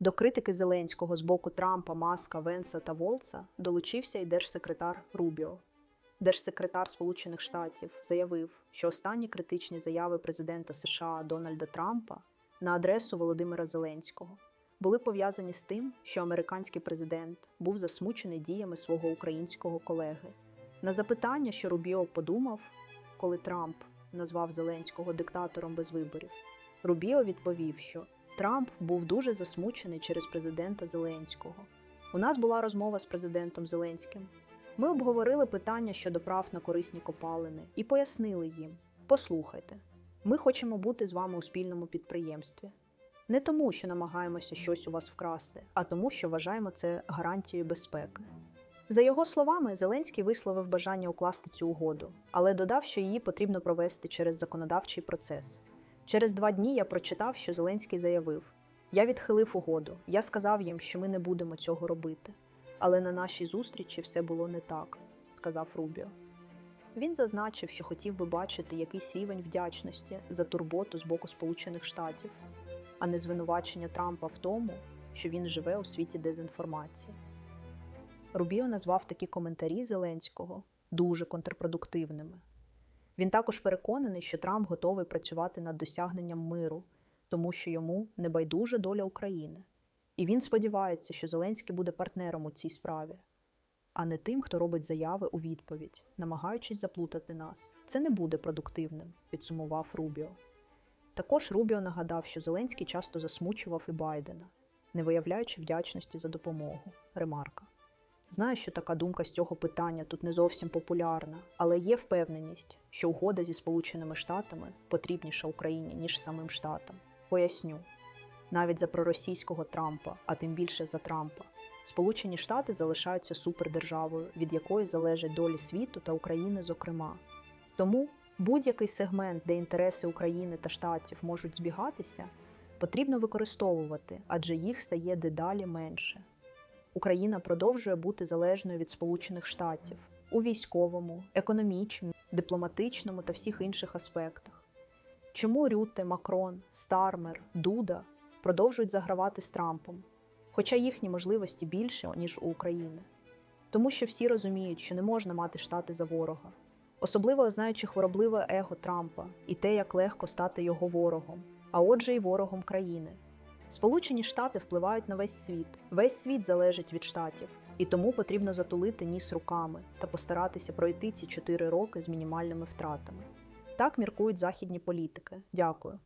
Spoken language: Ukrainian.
До критики Зеленського з боку Трампа, Маска, Венса та Волца долучився і держсекретар Рубіо. Держсекретар Сполучених Штатів заявив, що останні критичні заяви президента США Дональда Трампа на адресу Володимира Зеленського були пов'язані з тим, що американський президент був засмучений діями свого українського колеги. На запитання, що Рубіо подумав, коли Трамп назвав Зеленського диктатором без виборів, Рубіо відповів, що Трамп був дуже засмучений через президента Зеленського. У нас була розмова з президентом Зеленським. Ми обговорили питання щодо прав на корисні копалини і пояснили їм: послухайте, ми хочемо бути з вами у спільному підприємстві. Не тому, що намагаємося щось у вас вкрасти, а тому, що вважаємо це гарантією безпеки. За його словами, Зеленський висловив бажання укласти цю угоду, але додав, що її потрібно провести через законодавчий процес. Через два дні я прочитав, що Зеленський заявив: Я відхилив угоду. Я сказав їм, що ми не будемо цього робити. Але на нашій зустрічі все було не так, сказав Рубіо. Він зазначив, що хотів би бачити якийсь рівень вдячності за турботу з боку Сполучених Штатів, а не звинувачення Трампа в тому, що він живе у світі дезінформації. Рубіо назвав такі коментарі Зеленського дуже контрпродуктивними. Він також переконаний, що Трамп готовий працювати над досягненням миру, тому що йому не байдужа доля України. І він сподівається, що Зеленський буде партнером у цій справі, а не тим, хто робить заяви у відповідь, намагаючись заплутати нас. Це не буде продуктивним, підсумував Рубіо. Також Рубіо нагадав, що Зеленський часто засмучував і Байдена, не виявляючи вдячності за допомогу. Ремарка. Знаю, що така думка з цього питання тут не зовсім популярна, але є впевненість, що угода зі Сполученими Штатами потрібніша Україні, ніж самим Штатам. Поясню, навіть за проросійського Трампа, а тим більше за Трампа, Сполучені Штати залишаються супердержавою, від якої залежать долі світу та України, зокрема. Тому будь-який сегмент, де інтереси України та Штатів можуть збігатися, потрібно використовувати, адже їх стає дедалі менше. Україна продовжує бути залежною від Сполучених Штатів у військовому, економічному, дипломатичному та всіх інших аспектах. Чому Рюте, Макрон, Стармер, Дуда продовжують загравати з Трампом, хоча їхні можливості більше, ніж у України? Тому що всі розуміють, що не можна мати штати за ворога, особливо знаючи хворобливе его Трампа і те, як легко стати його ворогом, а отже, й ворогом країни. Сполучені Штати впливають на весь світ. Весь світ залежить від штатів, і тому потрібно затулити ніс руками та постаратися пройти ці чотири роки з мінімальними втратами. Так міркують західні політики. Дякую.